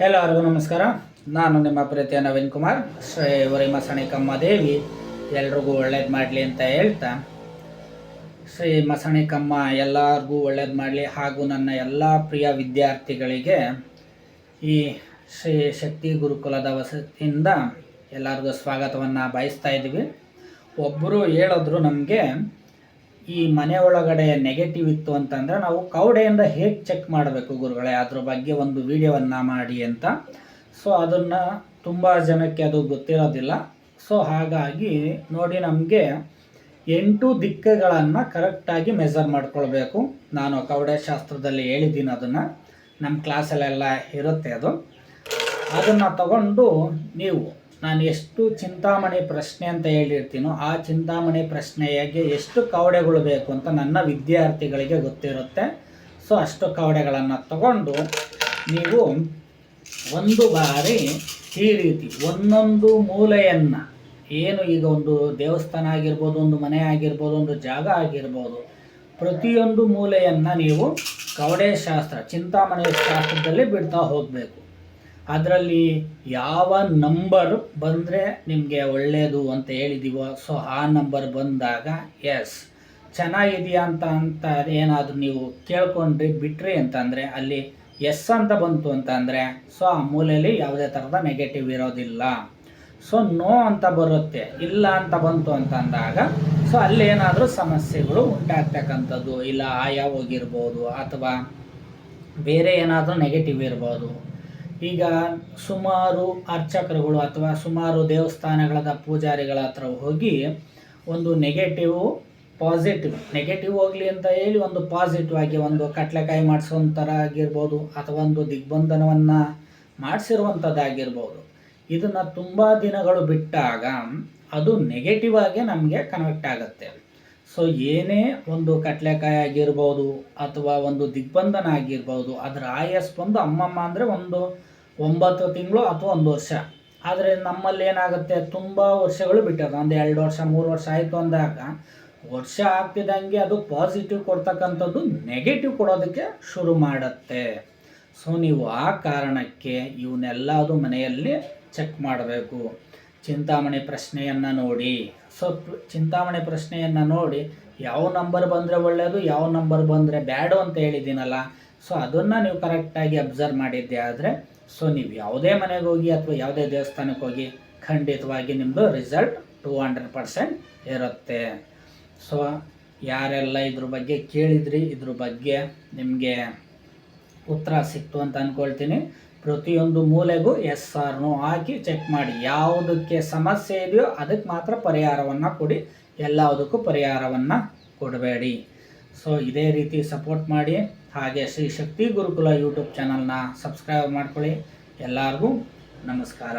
ಎಲ್ಲರಿಗೂ ನಮಸ್ಕಾರ. ನಾನು ನಿಮ್ಮ ಪ್ರೀತಿಯ ನವೀನ್ ಕುಮಾರ್. ಶ್ರೀ ವರಿ ಸಣಿಕಮ್ಮ ದೇವಿ. ಎಲ್ರಿಗೂ ಒಳ್ಳೇದು ಮಾಡಲಿ ಅಂತ ಹೇಳ್ತಾ. ಶ್ರೀ ಮಸಣಿಕಮ್ಮ, ಎಲ್ಲರಿಗೂ ಒಳ್ಳೇದು ಮಾಡಲಿ. ಹಾಗೂ ನನ್ನ ಎಲ್ಲ ಪ್ರಿಯ ವಿದ್ಯಾರ್ಥಿಗಳಿಗೆ ಈ ಶ್ರೀ ಶಕ್ತಿ ಗುರುಕುಲದ ವಸತಿಯಿಂದ ಎಲ್ಲರಿಗೂ ಸ್ವಾಗತವನ್ನು ಬಯಸ್ತಾ ಇದ್ದೀವಿ. ಒಬ್ಬರು ಹೇಳಿದ್ರು ನಮಗೆ ಈ ಮನೆ ಒಳಗಡೆ ನೆಗೆಟಿವ್ ಇತ್ತು ಅಂತಂದರೆ ನಾವು ಕೌಡೆಯಿಂದ ಹೇಗೆ ಚೆಕ್ ಮಾಡಬೇಕು ಗುರುಗಳೇ? ಅದ್ರ ಬಗ್ಗೆ ಒಂದು ವಿಡಿಯೋವನ್ನು ಮಾಡಿ ಅಂತ. ಸೊ ಅದನ್ನು ತುಂಬ ಜನಕ್ಕೆ ಅದು ಗೊತ್ತಿರೋದಿಲ್ಲ. ಸೊ ಹಾಗಾಗಿ ನೋಡಿ ನಮಗೆ ಎಂಟು ದಿಕ್ಕುಗಳನ್ನು ಕರೆಕ್ಟಾಗಿ ಮೆಸರ್ ಮಾಡ್ಕೊಳ್ಬೇಕು. ನಾನು ಕವಡೆ ಶಾಸ್ತ್ರದಲ್ಲಿ ಹೇಳಿದ್ದೀನಿ ಅದನ್ನು. ನಮ್ಮ ಕ್ಲಾಸಲ್ಲೆಲ್ಲ ಇರುತ್ತೆ ಅದು. ಅದನ್ನು ತಗೊಂಡು ನೀವು ನಾನು ಎಷ್ಟು ಚಿಂತಾಮಣಿ ಪ್ರಶ್ನೆ ಅಂತ ಹೇಳಿರ್ತೀನೋ ಆ ಚಿಂತಾಮಣಿ ಪ್ರಶ್ನೆಗೆ ಎಷ್ಟು ಕವಡೆಗಳು ಬೇಕು ಅಂತ ನನ್ನ ವಿದ್ಯಾರ್ಥಿಗಳಿಗೆ ಗೊತ್ತಿರುತ್ತೆ. ಸೊ ಅಷ್ಟು ಕವಡೆಗಳನ್ನು ತಗೊಂಡು ನೀವು ಒಂದು ಬಾರಿ ಈ ರೀತಿ ಒಂದೊಂದು ಮೂಲೆಯನ್ನು, ಏನು ಈಗ ಒಂದು ದೇವಸ್ಥಾನ ಆಗಿರ್ಬೋದು, ಒಂದು ಮನೆ ಆಗಿರ್ಬೋದು, ಒಂದು ಜಾಗ ಆಗಿರ್ಬೋದು, ಪ್ರತಿಯೊಂದು ಮೂಲೆಯನ್ನು ನೀವು ಕವಡೆ ಶಾಸ್ತ್ರ, ಚಿಂತಾಮಣಿ ಶಾಸ್ತ್ರದಲ್ಲಿ ಬಿಡ್ತಾ ಹೋಗಬೇಕು. ಅದರಲ್ಲಿ ಯಾವ ನಂಬರ್ ಬಂದರೆ ನಿಮಗೆ ಒಳ್ಳೆಯದು ಅಂತ ಹೇಳಿದೀವೋ ಸೊ ಆ ನಂಬರ್ ಬಂದಾಗ ಎಸ್ ಚೆನ್ನಾಗಿದೆಯಾ ಅಂತ ಅಂತ ಏನಾದರೂ ನೀವು ಕೇಳ್ಕೊಂಡ್ರಿ ಬಿಟ್ರಿ ಅಂತಂದರೆ, ಅಲ್ಲಿ ಎಸ್ ಅಂತ ಬಂತು ಅಂತಂದರೆ ಸೊ ಆ ಮೂಲೆಯಲ್ಲಿ ಯಾವುದೇ ಥರದ ನೆಗೆಟಿವ್ ಇರೋದಿಲ್ಲ. ಸೊ ನೋ ಅಂತ ಬರುತ್ತೆ, ಇಲ್ಲ ಅಂತ ಬಂತು ಅಂತ ಅಂದಾಗ ಸೊ ಅಲ್ಲಿ ಏನಾದರೂ ಸಮಸ್ಯೆಗಳು ಉಂಟಾಗ್ತಕ್ಕಂಥದ್ದು, ಇಲ್ಲ ಆಯ ಹೋಗಿರ್ಬೋದು ಅಥವಾ ಬೇರೆ ಏನಾದರೂ ನೆಗೆಟಿವ್ ಇರ್ಬೋದು. ಈಗ ಸುಮಾರು ಅರ್ಚಕರುಗಳು ಅಥವಾ ಸುಮಾರು ದೇವಸ್ಥಾನಗಳದ ಪೂಜಾರಿಗಳ ಹತ್ರ ಹೋಗಿ ಒಂದು ನೆಗೆಟಿವ್ ಪಾಸಿಟಿವ್ ನೆಗೆಟಿವ್ ಹೋಗಲಿ ಅಂತ ಹೇಳಿ ಒಂದು ಪಾಸಿಟಿವ್ ಆಗಿ ಒಂದು ಕಟ್ಲೆಕಾಯಿ ಮಾಡಿಸೋಂಥರ ಆಗಿರ್ಬೋದು ಅಥವಾ ಒಂದು ದಿಗ್ಬಂಧನವನ್ನು ಮಾಡಿಸಿರುವಂಥದ್ದಾಗಿರ್ಬೋದು ಇದನ್ನು ತುಂಬ ದಿನಗಳು ಬಿಟ್ಟಾಗ ಅದು ನೆಗೆಟಿವ್ ಆಗಿ ನಮಗೆ ಕನೆಕ್ಟ್ ಆಗುತ್ತೆ. ಸೊ ಏನೇ ಒಂದು ಕಟ್ಲೆಕಾಯಿ ಆಗಿರ್ಬೋದು ಅಥವಾ ಒಂದು ದಿಗ್ಬಂಧನ ಆಗಿರ್ಬೋದು, ಅದರ ಆಯಸ್ ಬಂದು ಅಮ್ಮಮ್ಮ ಅಂದರೆ ಒಂದು ಒಂಬತ್ತು ತಿಂಗಳು ಅಥವಾ ಒಂದು ವರ್ಷ. ಆದರೆ ನಮ್ಮಲ್ಲಿ ಏನಾಗುತ್ತೆ? ತುಂಬ ವರ್ಷಗಳು ಬಿಟ್ಟದ ಒಂದು ಎರಡು ವರ್ಷ, ಮೂರು ವರ್ಷ ಆಯಿತು ಅಂದಾಗ ವರ್ಷ ಆಗ್ತಿದ್ದಂಗೆ ಅದು ಪಾಸಿಟಿವ್ ಕೊಡ್ತಕ್ಕಂಥದ್ದು ನೆಗೆಟಿವ್ ಕೊಡೋದಕ್ಕೆ ಶುರು ಮಾಡುತ್ತೆ. ಸೊ ನೀವು ಆ ಕಾರಣಕ್ಕೆ ಇವನ್ನೆಲ್ಲದು ಮನೆಯಲ್ಲಿ ಚೆಕ್ ಮಾಡಬೇಕು. ಚಿಂತಾಮಣಿ ಪ್ರಶ್ನೆಯನ್ನು ನೋಡಿ. ಸೊ ಚಿಂತಾಮಣಿ ಪ್ರಶ್ನೆಯನ್ನು ನೋಡಿ, ಯಾವ ನಂಬರ್ ಬಂದರೆ ಒಳ್ಳೆಯದು ಯಾವ ನಂಬರ್ ಬಂದರೆ ಬ್ಯಾಡು ಅಂತ ಹೇಳಿದ್ದೀನಲ್ಲ ಸೊ ಅದನ್ನು ನೀವು ಕರೆಕ್ಟಾಗಿ ಅಬ್ಸರ್ವ್ ಮಾಡಿದ್ದೆ ಆದರೆ ಸೊ ನೀವು ಯಾವುದೇ ಮನೆಗೆ ಹೋಗಿ ಅಥವಾ ಯಾವುದೇ ದೇವಸ್ಥಾನಕ್ಕೆ ಹೋಗಿ, ಖಂಡಿತವಾಗಿ ನಿಮ್ಮದು ರಿಸಲ್ಟ್ ಟೂ ಹಂಡ್ರೆಡ್ ಪರ್ಸೆಂಟ್ ಇರುತ್ತೆ. ಸೊ ಯಾರೆಲ್ಲ ಇದ್ರ ಬಗ್ಗೆ ಕೇಳಿದ್ರಿ, ಇದ್ರ ಬಗ್ಗೆ ನಿಮಗೆ ಉತ್ತರ ಸಿಕ್ತು ಅಂತ ಅಂದ್ಕೊಳ್ತೀನಿ ಪ್ರತಿಯೊಂದು ಮೂಲೆಗೂ ಎಸ್ ಆರ್ನು ಹಾಕಿ ಚೆಕ್ ಮಾಡಿ. ಯಾವುದಕ್ಕೆ ಸಮಸ್ಯೆ ಇದೆಯೋ ಅದಕ್ಕೆ ಮಾತ್ರ ಪರಿಹಾರವನ್ನು ಕೊಡಿ. ಎಲ್ಲದಕ್ಕೂ ಪರಿಹಾರವನ್ನು ಕೊಡಬೇಡಿ. ಸೊ ಇದೇ ರೀತಿ ಸಪೋರ್ಟ್ ಮಾಡಿ. ಹಾಗೆ ಶ್ರೀ ಶಕ್ತಿ ಗುರುಕುಲ ಯೂಟ್ಯೂಬ್ ಚಾನಲ್ನ ಸಬ್ಸ್ಕ್ರೈಬ್ ಮಾಡ್ಕೊಳ್ಳಿ. ಎಲ್ಲರಿಗೂ ನಮಸ್ಕಾರ.